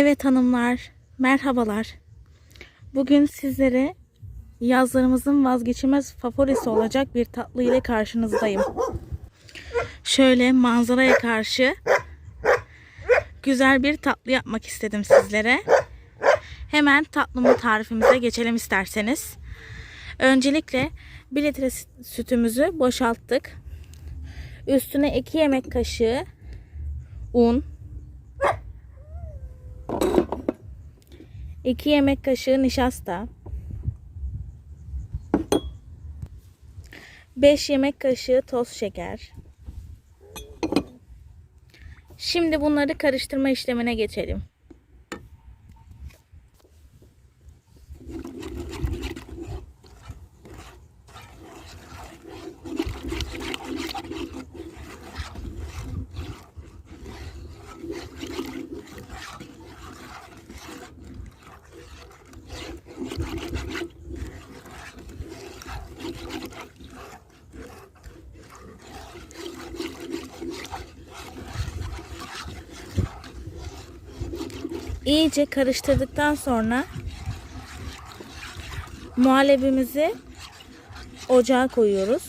Evet hanımlar, merhabalar. Bugün sizlere yazlarımızın vazgeçilmez favorisi olacak bir tatlı ile karşınızdayım. Şöyle manzaraya karşı güzel bir tatlı yapmak istedim sizlere. Hemen tatlımı tarifimize geçelim isterseniz. Öncelikle 1 litre sütümüzü boşalttık. Üstüne 2 yemek kaşığı un, 2 yemek kaşığı nişasta, 5 yemek kaşığı toz şeker. Şimdi bunları karıştırma işlemine geçelim. İyice karıştırdıktan sonra muhallebimizi ocağa koyuyoruz.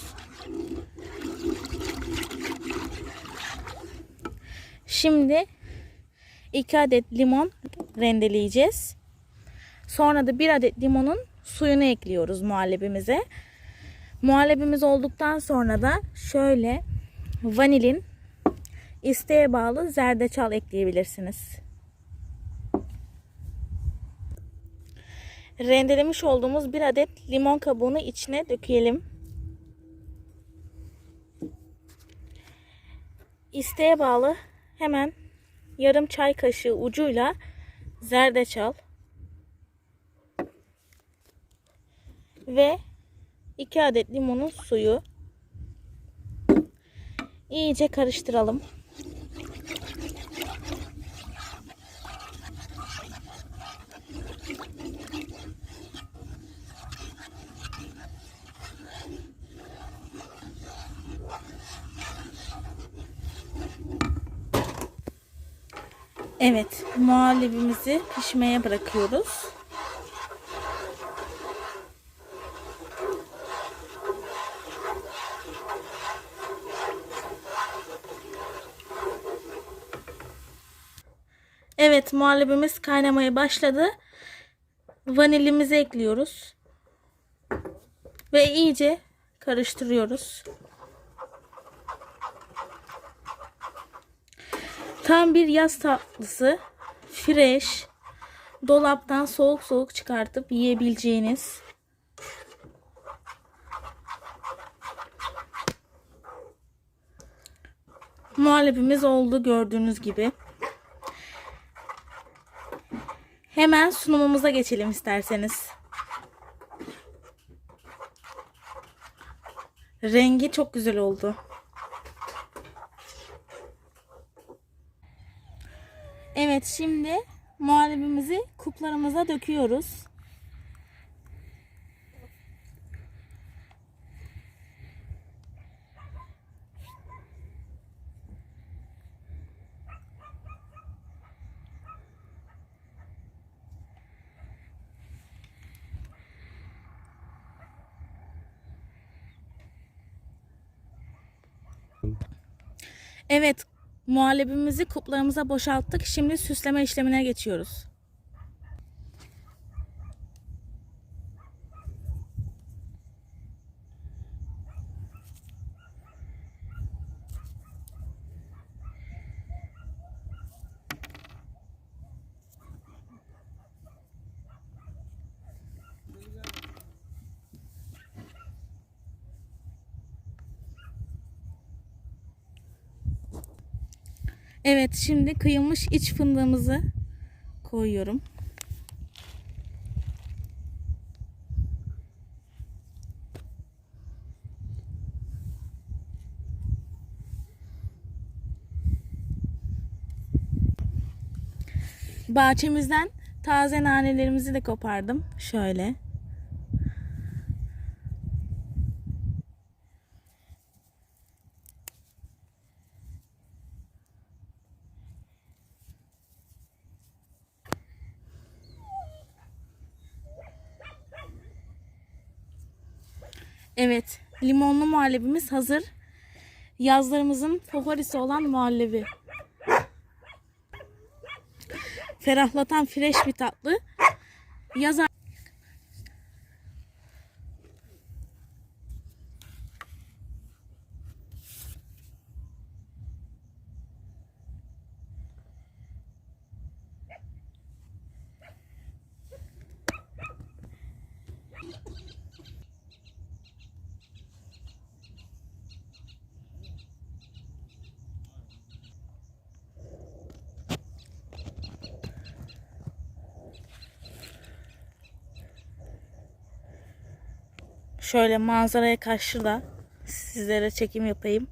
Şimdi 2 adet limon rendeleyeceğiz. Sonra da 1 adet limonun suyunu ekliyoruz muhallebimize. Muhallebimiz olduktan sonra da şöyle vanilin isteğe bağlı zerdeçal ekleyebilirsiniz. Rendelemiş olduğumuz bir adet limon kabuğunu içine dökelim. İsteğe bağlı hemen yarım çay kaşığı ucuyla zerdeçal ve 2 adet limonun suyu iyice karıştıralım. Evet, muhallebimizi pişmeye bırakıyoruz. Evet, muhallebimiz kaynamaya başladı. Vanilimizi ekliyoruz. Ve iyice karıştırıyoruz. Tam bir yaz tatlısı. Fresh. Dolaptan soğuk soğuk çıkartıp yiyebileceğiniz. Muhallebimiz oldu gördüğünüz gibi. Hemen sunumumuza geçelim isterseniz. Rengi çok güzel oldu. Evet şimdi muhallebimizi kuplarımıza döküyoruz. Evet Muhallebimizi kuplarımıza boşalttık. Şimdi süsleme işlemine geçiyoruz. Evet şimdi kıyılmış iç fındığımızı koyuyorum. Bahçemizden taze nanelerimizi de kopardım. Şöyle. Evet, limonlu muhallebimiz hazır. Yazlarımızın favorisi olan muhallebi. Ferahlatan fresh bir tatlı. Yaz Şöyle manzaraya karşı da sizlere çekim yapayım.